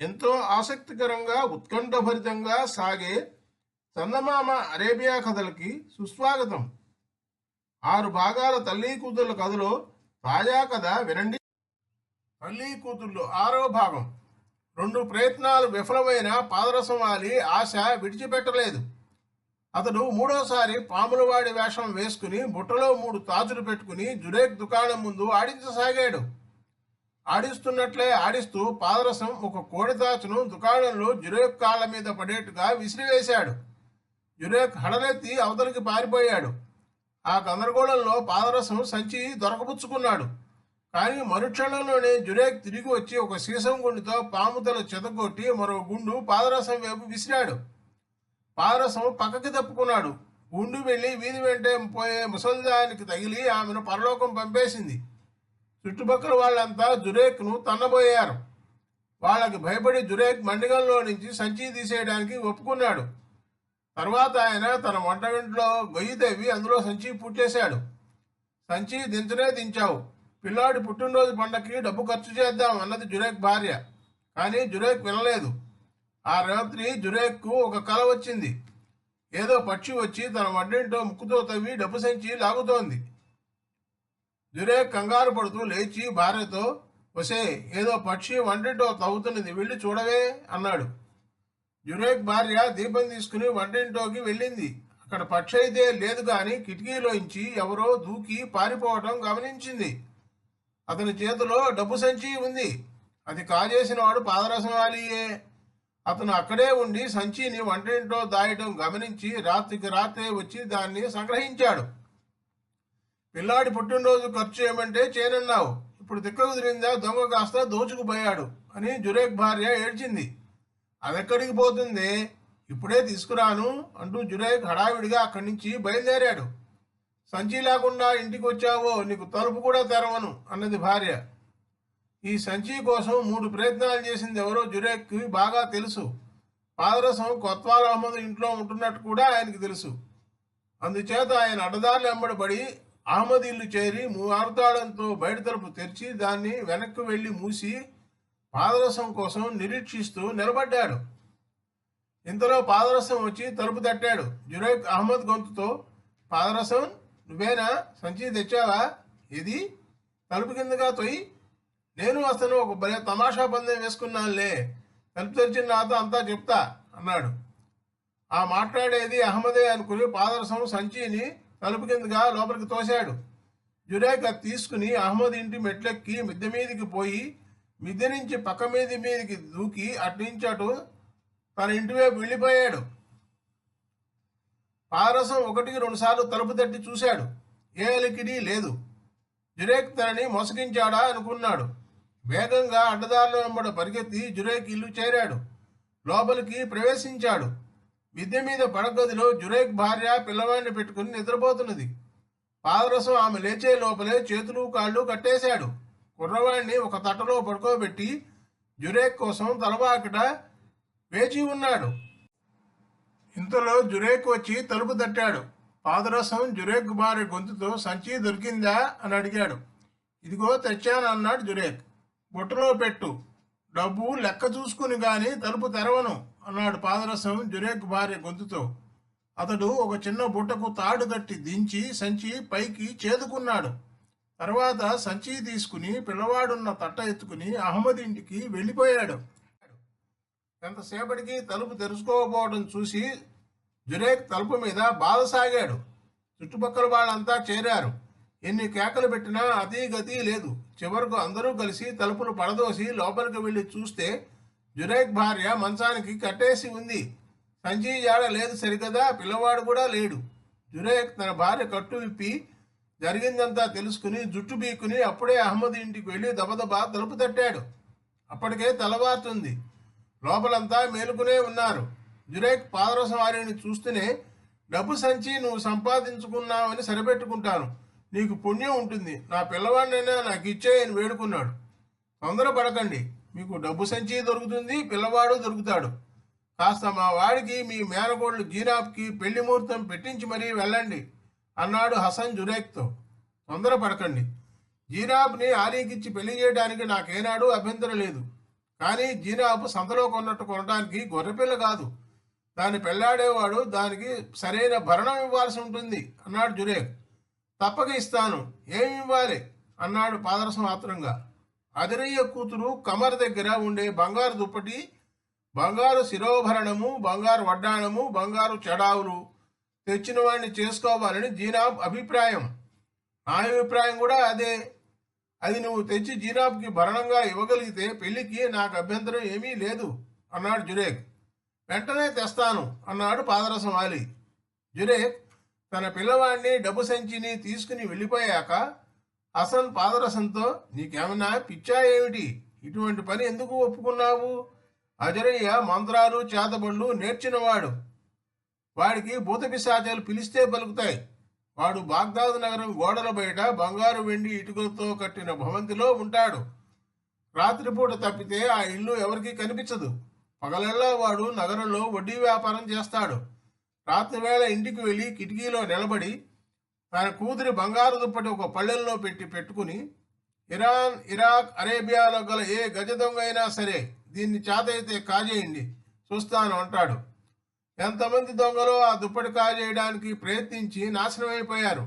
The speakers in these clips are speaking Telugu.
ఎంతో ఆసక్తికరంగా ఉత్కంఠభరితంగా సాగే చందమామ అరేబియా కథలకి సుస్వాగతం. ఆరు భాగాల తల్లి కూతుర్ల కథలో తాజా కథ వినండి. తల్లి కూతుళ్ళు ఆరో భాగం. రెండు ప్రయత్నాలు విఫలమైన పాదరసం వాలి ఆశ విడిచిపెట్టలేదు. అతడు మూడోసారి పాములవాడి వేషం వేసుకుని బుట్టలో మూడు తాజులు పెట్టుకుని జురేక్ దుకాణం ముందు ఆడించసాగాడు. ఆడిస్తున్నట్లే ఆడిస్తూ పాదరసం ఒక కోడితాచును దుకాణంలో జురేక్ కాళ్ళ మీద పడేట్టుగా విసిరివేశాడు. జురేక్ హడలెత్తి అవతలికి పారిపోయాడు. ఆ గందరగోళంలో పాదరసం సంచి దొరకపుచ్చుకున్నాడు కానీ మరుక్షణంలోనే జురేక్ తిరిగి వచ్చి ఒక సీసం గుండుతో పాముతల చెదగొట్టి మరో గుండు పాదరసం వైపు విసిరాడు. పాదరసం పక్కకి తప్పుకున్నాడు. గుండు వెళ్ళి వీధి వెంటే పోయే ముసల్దానికి తగిలి ఆమెను పరలోకం పంపేసింది. చుట్టుపక్కల వాళ్ళంతా జురేక్ను తన్నబోయారు. వాళ్ళకి భయపడి జురేక్ మండిగంలో నుంచి సంచి తీసేయడానికి ఒప్పుకున్నాడు. తర్వాత ఆయన తన వంటగంట్లో గొయ్యి తవ్వి అందులో సంచి పుట్టేశాడు సంచి దించనే దించావు. పిల్లాడి పుట్టినరోజు పండక్కి డబ్బు ఖర్చు చేద్దాం అన్నది జురేక్ భార్య. కానీ జురేక్ వినలేదు. ఆ రాత్రి జురేక్కు ఒక కల వచ్చింది. ఏదో పక్షి వచ్చి తన వడ్డింటో ముక్కుతో తవ్వి డబ్బు సంచి లాగుతోంది. జురేక్ కంగారు పడుతూ లేచి భార్యతో వసే ఏదో పక్షి వంటింటో తవ్వుతున్నది వెళ్ళి చూడవే అన్నాడు. జురేక్ భార్య దీపం తీసుకుని వంటింటోకి వెళ్ళింది. అక్కడ పక్షి అయితే లేదు కానీ కిటికీలోంచి ఎవరో దూకి పారిపోవటం గమనించింది. అతని చేతిలో డబ్బు సంచి ఉంది. అది కాజేసిన వాడు పాదరసం వాలియే అతను అక్కడే ఉండి సంచిని వంటింటో దాయటం గమనించి రాత్రికి రాత్రే వచ్చి దాన్ని సంగ్రహించాడు. పిల్లాడి పుట్టినరోజు ఖర్చు ఏమంటే చేయనన్నావు ఇప్పుడు దిక్క కుదిరిందా? దొంగ కాస్త దోచుకుపోయాడు అని జురేక్ భార్య ఏడ్చింది. అదెక్కడికి పోతుంది? ఇప్పుడే తీసుకురాను అంటూ జురేక్ హడావిడిగా అక్కడి నుంచి బయలుదేరాడు. సంచి లేకుండా ఇంటికి వచ్చావో నీకు తలుపు కూడా తెరవను అన్నది భార్య. ఈ సంచి కోసం మూడు ప్రయత్నాలు చేసింది ఎవరో జురేక్కి బాగా తెలుసు. పాదరసం కొత్వాల్ అహ్మద్ ఇంట్లో ఉంటున్నట్టు కూడా ఆయనకి తెలుసు. అందుచేత ఆయన అడ్డదారులు వెంబడబడి అహ్మద్ ఇల్లు చేరి మారుతాడంతో బయట తలుపు తెరిచి దాన్ని వెనక్కి వెళ్ళి మూసి పాదరసం కోసం నిరీక్షిస్తూ నిలబడ్డాడు. ఇంతలో పాదరసం వచ్చి తలుపు తట్టాడు. జురేక్ అహ్మద్ గొంతుతో పాదరసం నువ్వేనా? సంచి తెచ్చావా? ఇది తలుపు కిందగా తొయ్యి. నేను అసలు ఒక భలే తమాషా పందెం వేసుకున్నానులే. తలుపు తెరిచిన నాతో అంతా చెప్తా అన్నాడు. ఆ మాట్లాడేది అహ్మదే అనుకుని పాదరసం సంచిని తలుపు కిందగా లోపలికి తోశాడు. జురేక్ అది తీసుకుని అహ్మద్ ఇంటి మెట్లెక్కి మిద్దె మీదకి పోయి మిద్దె నుంచి పక్క మీది మీదకి దూకి అటునుంచి అటు తన ఇంటి వైపు వెళ్ళిపోయాడు. పారసం ఒకటికి రెండుసార్లు తలుపు తట్టి చూశాడు. ఏ అలికిడి లేదు. జురేక్ తనని మోసగించాడా అనుకున్నాడు. వేగంగా అడ్డదారుల వెంబడ పరిగెత్తి జురేక్ ఇల్లు చేరాడు. లోపలికి ప్రవేశించాడు. మిద్దె మీద పడగదిలో జురేక్ భార్య పిల్లవాడిని పెట్టుకుని నిద్రపోతున్నది. పాదరసం ఆమె లేచే లోపలే చేతులు కాళ్ళు కట్టేశాడు. కుర్రవాడిని ఒక తట్టలో పడుకోబెట్టి జురేక్ కోసం తలవాకట వేచి ఉన్నాడు. ఇంతలో జురేక్ వచ్చి తలుపు తట్టాడు. పాదరసం జురేక్ భార్య గొంతుతో సంచి దొరికిందా? అని అడిగాడు. ఇదిగో తెచ్చాను అన్నాడు జురేక్. బుట్టలో పెట్టు. డబ్బు లెక్క చూసుకుని గాని తలుపు తెరవను అన్నాడు పాదరసం జురేక్ భార్య గొంతుతో. అతడు ఒక చిన్న బుట్టకు తాడు కట్టి దించి సంచి పైకి చేదుకున్నాడు. తర్వాత సంచి తీసుకుని పిల్లవాడున్న తట్ట ఎత్తుకుని అహ్మద్ ఇంటికి వెళ్ళిపోయాడు. ఎంతసేపటికి తలుపు తెరుచుకోకపోవడం చూసి జురేక్ తలుపు మీద బాధసాగాడు. చుట్టుపక్కల వాళ్ళంతా చేరారు. ఎన్ని కేకలు పెట్టినా అతీ గతి లేదు. చివరకు అందరూ కలిసి తలుపులు పడదోసి లోపలికి వెళ్ళి చూస్తే జునైద్ భార్య మంచానికి కట్టేసి ఉంది. సంజీ జాడ లేదు సరికదా పిల్లవాడు కూడా లేడు. జునైద్ తన భార్య కట్టు విప్పి జరిగిందంతా తెలుసుకుని జుట్టు బీక్కుని అప్పుడే అహ్మద్ ఇంటికి వెళ్ళి దబదబా తలుపు తట్టాడు. అప్పటికే తలవారుతుంది. లోపలంతా మేలుకునే ఉన్నారు. జురేక్ పాదరసం వారిని చూస్తూనే డబ్బు సంచి నువ్వు సంపాదించుకున్నావని సరిపెట్టుకుంటాను. నీకు పుణ్యం ఉంటుంది. నా పిల్లవాడినైనా నాకు ఇచ్చేయని వేడుకున్నాడు. తొందరపడకండి. మీకు డబ్బు సంచి దొరుకుతుంది పిల్లవాడు దొరుకుతాడు. కాస్త మా వాడికి మీ మేనకోళ్ళు జీరాబ్కి పెళ్ళి ముహూర్తం పెట్టించి మరీ వెళ్ళండి అన్నాడు హసన్ జురేక్తో. తొందరపడకండి. జీరాబ్ని ఆలీకిచ్చి పెళ్ళి చేయడానికి నాకేనాడు అభ్యంతరం లేదు. కానీ జీనాబు సంతలో కొన్నట్టు కొనడానికి గొర్రెపిల్ల కాదు. దాన్ని పెళ్ళాడేవాడు దానికి సరైన భరణం ఇవ్వాల్సి ఉంటుంది అన్నాడు జురేక్. తప్పక ఇస్తాను ఏమి ఇవ్వాలి అన్నాడు పాదరసం ఆత్రంగా అదిరయ్య కూతురు కమర్ దగ్గర ఉండే బంగారు దుప్పటి బంగారు శిరోభరణము బంగారు వడ్డాణము బంగారు చెడావులు తెచ్చిన వాడిని చేసుకోవాలని జీనాబ్ అభిప్రాయం. నా అభిప్రాయం కూడా అదే. అది నువ్వు తెచ్చి జీనాబ్కి భరణంగా ఇవ్వగలిగితే పెళ్ళికి నాకు అభ్యంతరం ఏమీ లేదు అన్నాడు జురేక్. వెంటనే తెస్తాను అన్నాడు పాదరసం ఆలి జురేక్ తన పిల్లవాడిని డబ్బు సంచిని తీసుకుని వెళ్ళిపోయాక హసన్ పాదరసంతో నీకేమన్నా పిచ్చా ఏమిటి? ఇటువంటి పని ఎందుకు ఒప్పుకున్నావు? అజరయ్య మంత్రాలు చేతబళ్ళు నేర్చినవాడు. వాడికి భూతపిశాచాలు పిలిస్తే పలుకుతాయి. వాడు బాగ్దాద్ నగరం గోడల బయట బంగారు వెండి ఇటుకలతో కట్టిన భవంతిలో ఉంటాడు. రాత్రిపూట తప్పితే ఆ ఇల్లు ఎవరికీ కనిపించదు. పగలల్లా వాడు నగరంలో వడ్డీ వ్యాపారం చేస్తాడు. రాత్రివేళ ఇంటికి వెళ్ళి కిటికీలో నిలబడి తన కూతురి బంగారు దుప్పటి ఒక పళ్ళెల్లో పెట్టి పెట్టుకుని ఇరాన్ ఇరాక్ అరేబియాలో గల ఏ గజ దొంగ అయినా సరే దీన్ని చేతయితే కాజేయండి చూస్తాను అంటాడు. ఎంతమంది దొంగలు ఆ దుప్పటి కాజేయడానికి ప్రయత్నించి నాశనం అయిపోయారు?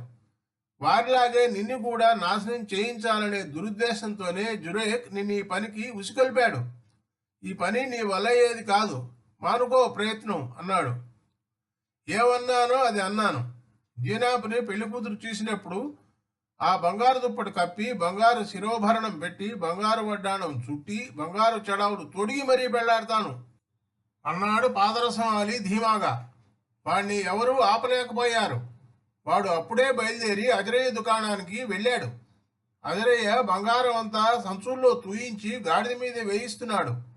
వారిలాగే నిన్ను కూడా నాశనం చేయించాలనే దురుద్దేశంతోనే జురేక్ నిన్ను ఈ పనికి ఉసికొల్పాడు ఈ పని నీ వల్ల అయ్యేది కాదు మానుకో ప్రయత్నం అన్నాడు. ఏమన్నానో అది అన్నాను. జీనాపుని పెళ్ళి కూతురు చూసినప్పుడు ఆ బంగారు దుప్పటి కప్పి బంగారు శిరోభరణం పెట్టి బంగారు వడ్డాణం చుట్టి బంగారు చెడావులు తొడిగి మరీ పెళ్ళాడతాను. అన్నాడు పాదరసం అలి ధీమాగా. వాణ్ణి ఎవరూ ఆపలేకపోయారు. వాడు అప్పుడే బయలుదేరి అజరయ్య దుకాణానికి వెళ్ళాడు. అజరయ్య బంగారం అంతా సంచుల్లో తూయించి గాడిద మీద వేయిస్తున్నాడు.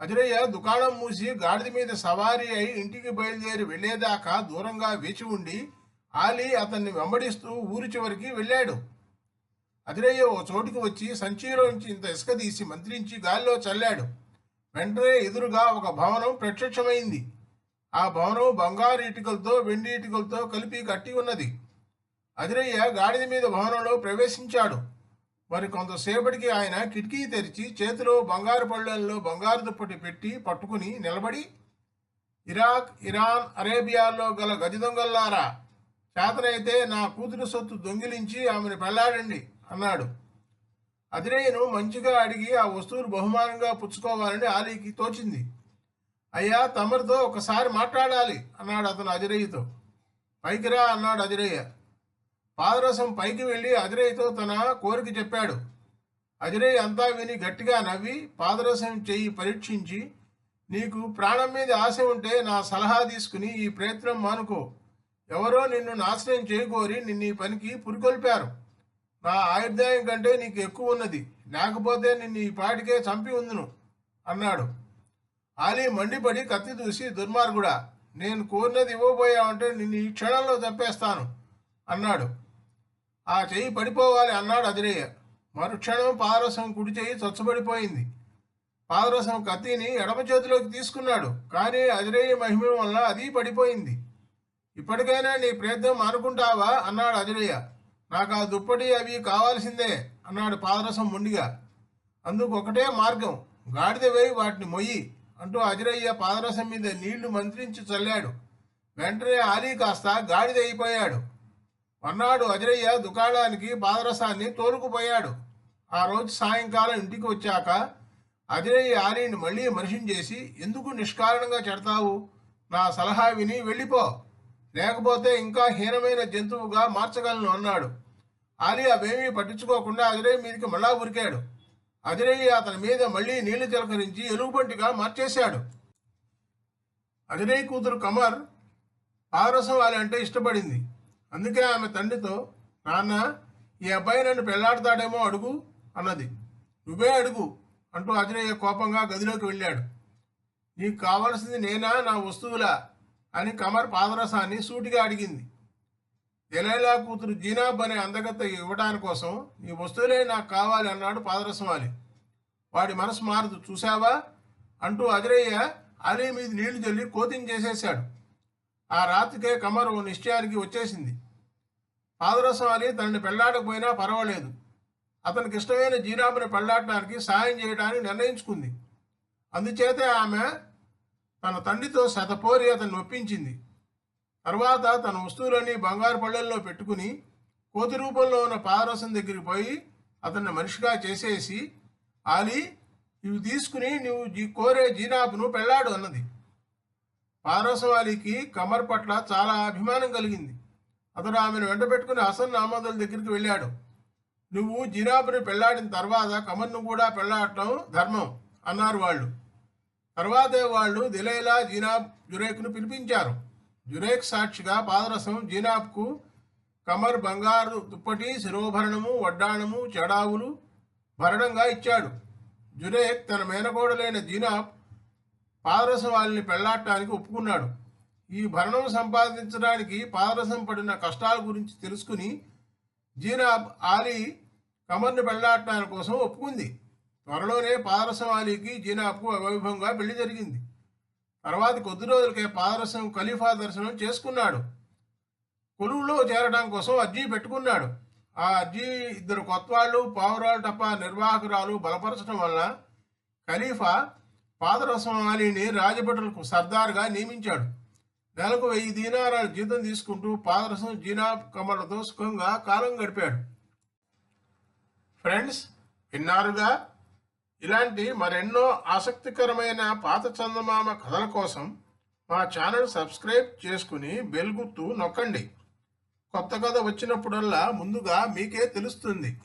అదిరయ్య దుకాణం మూసి గాడిద మీద సవారీ అయి ఇంటికి బయలుదేరి వెళ్ళేదాకా దూరంగా వేచి ఉండి ఆలీ అతన్ని వెంబడిస్తూ ఊరి చివరికి వెళ్ళాడు. అదిరయ్య ఓ చోటుకి వచ్చి సంచిలోంచి ఇంత ఇసుక తీసి మంత్రించి గాల్లో చల్లాడు. వెంటనే ఎదురుగా ఒక భవనం ప్రత్యక్షమైంది. ఆ భవనం బంగారు ఇటుకలతో వెండి ఇటుకలతో కలిపి కట్టి ఉన్నది. అదిరయ్య గాడిద మీద భవనంలో ప్రవేశించాడు. మరి కొంతసేపటికి ఆయన కిటికీ తెరిచి చేతిలో బంగారు పళ్ళల్లో బంగారు దుప్పటి పెట్టి పట్టుకుని నిలబడి ఇరాక్ ఇరాన్ అరేబియాలో గల గజ దొంగల్లారా? చేతనైతే నా కూతురు సొత్తు దొంగిలించి ఆమెను పెళ్ళాడండి అన్నాడు. అదిరేయను మంచిగా అడిగి ఆ వస్తువులు బహుమానంగా పుచ్చుకోవాలని ఆలీకి తోచింది. అయ్యా తమరితో ఒకసారి మాట్లాడాలి అన్నాడు అతను అజరయ్యతో పైకిరా అన్నాడు అజరయ్య పాదరసం పైకి వెళ్ళి అజరయ్యతో తన కోరిక చెప్పాడు. అజరయ్య అంతా విని గట్టిగా నవ్వి పాదరసం చెయ్యి పరీక్షించి నీకు ప్రాణం మీద ఆశ ఉంటే నా సలహా తీసుకుని ఈ ప్రయత్నం మానుకో. ఎవరో నిన్ను నాశనం చేయకోరి నిన్ను ఈ పనికి పురికొల్పారు. నా ఆయుర్దాయం కంటే నీకు ఎక్కువ ఉన్నది. లేకపోతే నిన్ను ఈ పాటికే చంపి ఉందును అన్నాడు. ఆలీ మండిపడి కత్తి చూసి దుర్మార్గుడా నేను కోరినది ఇవ్వబోయావంటే నిన్ను ఈ క్షణంలో చంపేస్తాను అన్నాడు. ఆ చెయ్యి పడిపోవాలి అన్నాడు అదిరేయ మరుక్షణం పాదరసం కుడి చెయ్యి చొచ్చబడిపోయింది. పాదరసం కత్తిని ఎడమ చేతిలోకి తీసుకున్నాడు. కానీ అదిరేయ మహిమ వల్ల అది పడిపోయింది. ఇప్పటికైనా నీ ప్రయత్నం అనుకుంటావా అన్నాడు అదిరేయ నాకు ఆ దుప్పటి అవి కావాల్సిందే అన్నాడు పాదరసం మొండిగా. అందుకు ఒకటే మార్గం గాడిద వేయి వాటిని మొయ్యి అంటూ అజరయ్య పాదరసం మీద నీళ్ళు మంత్రించి చల్లాడు. వెంటనే ఆలీ కాస్త గాడిద అయిపోయాడు. మర్నాడు అజరయ్య దుకాణానికి పాదరసాన్ని తోలుకుపోయాడు. ఆ రోజు సాయంకాలం ఇంటికి వచ్చాక అజరయ్య ఆలీని మళ్ళీ మనిషిని చేసి ఎందుకు నిష్కారణంగా చెడతావు? నా సలహా విని వెళ్ళిపో. లేకపోతే ఇంకా హీనమైన జంతువుగా మార్చగలను అన్నాడు. ఆలీ అవేమీ పట్టించుకోకుండా అజరయ్య మీదకి మళ్ళా ఉరికాడు. అజరయ్య అతని మీద మళ్ళీ నీళ్ళు తిలకరించి ఎలుగుబంటిగా మార్చేశాడు. అజరయ్య కూతురు కమర్ పాదరసం వాలి అంటే ఇష్టపడింది. అందుకే ఆమె తండ్రితో నాన్న ఈ అబ్బాయి నన్ను పెళ్ళాడతాడేమో అడుగు అన్నది. నువ్వే అడుగు అంటూ అజనయ్య కోపంగా గదిలోకి వెళ్ళాడు. నీకు కావలసింది నేనా నా వస్తువులా? అని కమర్ పాదరసాన్ని సూటిగా అడిగింది. దెలైలా కూతురు జీనాబ్ అనే అందగత్త ఇవ్వడాని కోసం నీ వస్తువులే నాకు కావాలి అన్నాడు పాదరసం అలి. వాడి మనసు మారదు చూసావా అంటూ అజరయ్య అలీ మీద నీళ్ళు చల్లి కోతిని చేసేశాడు. ఆ రాత్రికే కమర్ ఓ నిశ్చయానికి వచ్చేసింది. పాదరసం తనని పెళ్ళాడకపోయినా పర్వాలేదు. అతనికి ఇష్టమైన జీరాముని పెళ్ళాడటానికి సాయం చేయడానికి నిర్ణయించుకుంది. అందుచేత ఆమె తన తండ్రితో శతపోరి అతన్ని ఒప్పించింది. తర్వాత తన వస్తువులన్నీ బంగారు పళ్ళల్లో పెట్టుకుని కోతి రూపంలో ఉన్న పాదరసం దగ్గరికి పోయి అతన్ని మనిషిగా చేసేసి ఆలి ఇవి తీసుకుని నువ్వు జీ కోరే జీనాపును పెళ్ళాడు అన్నది. పాదరసం కమర్ పట్ల చాలా అభిమానం కలిగింది. అతడు ఆమెను వెంట పెట్టుకుని హసన్ అహ్మదుల దగ్గరికి వెళ్ళాడు. నువ్వు జిరాబుని పెళ్ళాడిన తర్వాత కమర్ను కూడా పెళ్ళాడటం ధర్మం అన్నారు వాళ్ళు. తర్వాతే వాళ్ళు దిలైలా జీనాబ్ జురేక్ను పిలిపించారు. జురేక్ సాక్షిగా పాదరసం జీనాబ్కు కమర్ బంగారు దుప్పటి శిరోభరణము వడ్డాణము చెడావులు భరణంగా ఇచ్చాడు. జురేక్ తన మేనకోడలైన జీనాబ్ పాదరసం వాళ్ళని పెళ్ళాడటానికి ఒప్పుకున్నాడు. ఈ భరణం సంపాదించడానికి పాదరసం పడిన కష్టాల గురించి తెలుసుకుని జీనాబ్ ఆలీ కమర్ని పెళ్ళాడటానికి కోసం ఒప్పుకుంది. త్వరలోనే పాదరసం ఆలీకి జీనాబ్కు వైభవంగా పెళ్ళి జరిగింది. తర్వాత కొద్ది రోజులకే పాదరసం ఖలీఫా దర్శనం చేసుకున్నాడు. కొలువులో చేరడం కోసం అర్జీ పెట్టుకున్నాడు. ఆ అర్జీ ఇద్దరు కొత్తవాళ్ళు పావురాలు తప్ప నిర్వాహకురాలు బలపరచడం వల్ల ఖలీఫా పాదరసం అలీని రాజభటులకు సర్దార్గా నియమించాడు. నెలకు వెయ్యి దీనారాలు జీతం తీసుకుంటూ పాదరసం జీనా కమర్లతో సుఖంగా కాలం గడిపాడు. ఫ్రెండ్స్ విన్నారుగా? ఇలాంటి మరెన్నో ఆసక్తికరమైన పాత చందమామ కథల కోసం మా ఛానల్ సబ్స్క్రైబ్ చేసుకుని బెల్ గుర్తు నొక్కండి. కొత్త కథ వచ్చినప్పుడల్లా ముందుగా మీకే తెలుస్తుంది.